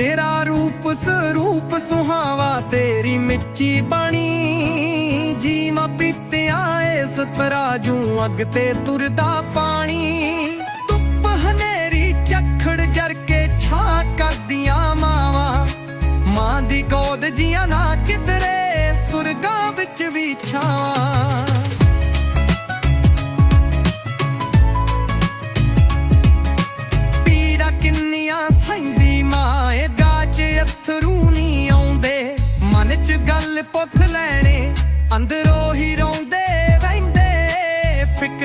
ਤੇਰਾ ਰੂਪ ਸਰੂਪ ਸੁਹਾਵਾ ਤੇਰੀ ਮਿੱਠੀ ਬਾਣੀ। ਜੀਵਾਂ ਪੀਤਿਆਂ ਇਸ ਤਰਾਜੂ ਅੱਗ ਤੇ ਤੁਰਦਾ ਪਾਣੀ। ਧੁੱਪ ਹਨੇਰੀ ਝੱਖੜ ਜਰ ਕੇ ਛਾਂ ਕਰਦੀਆਂ ਮਾਵਾਂ। ਮਾਂ ਦੀ ਗੋਦ ਜੀਆਂ ਨਾ ਕਿਧਰੇ, ਸੁਰਗਾਂ ਵਿੱਚ ਵੀ ਛਾਵਾਂ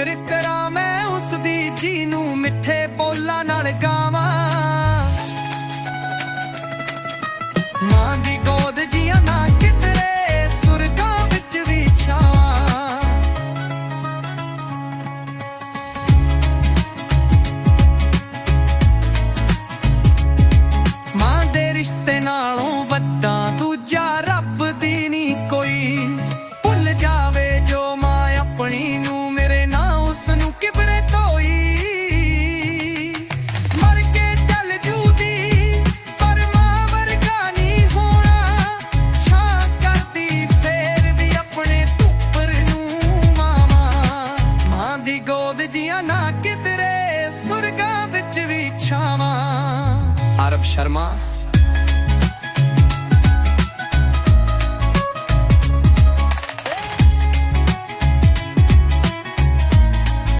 ਫਿਕਰ ਕਰਾਂ ਮੈਂ ਉਸ ਦੀ ਜੀ ਨੂੰ ਮਿੱਠੇ ਬੋਲਾਂ ਨਾਲ ਗਾਵਾਂ। ਮਾਂ ਦੀ ਗੋਦ ਜੀਆਂ ਨਾ ਕਿਧਰੇ, ਸੁਰਗਾਂ ਵਿੱਚ ਵੀ ਛਾਵਾਂ। ਮਾਂ ਦੇ ਰਿਸ਼ਤੇ ਨਾਲੋਂ ਵੱਡਾ ਦੂਜਾ ਗੋਦ ਨਾ ਕਿਧਰੇ ਸੁਰਗਾਂ ਵਿੱਚ ਵੀ ਛਾਵਾਂ। ਅਰਬ ਸ਼ਰਮਾ।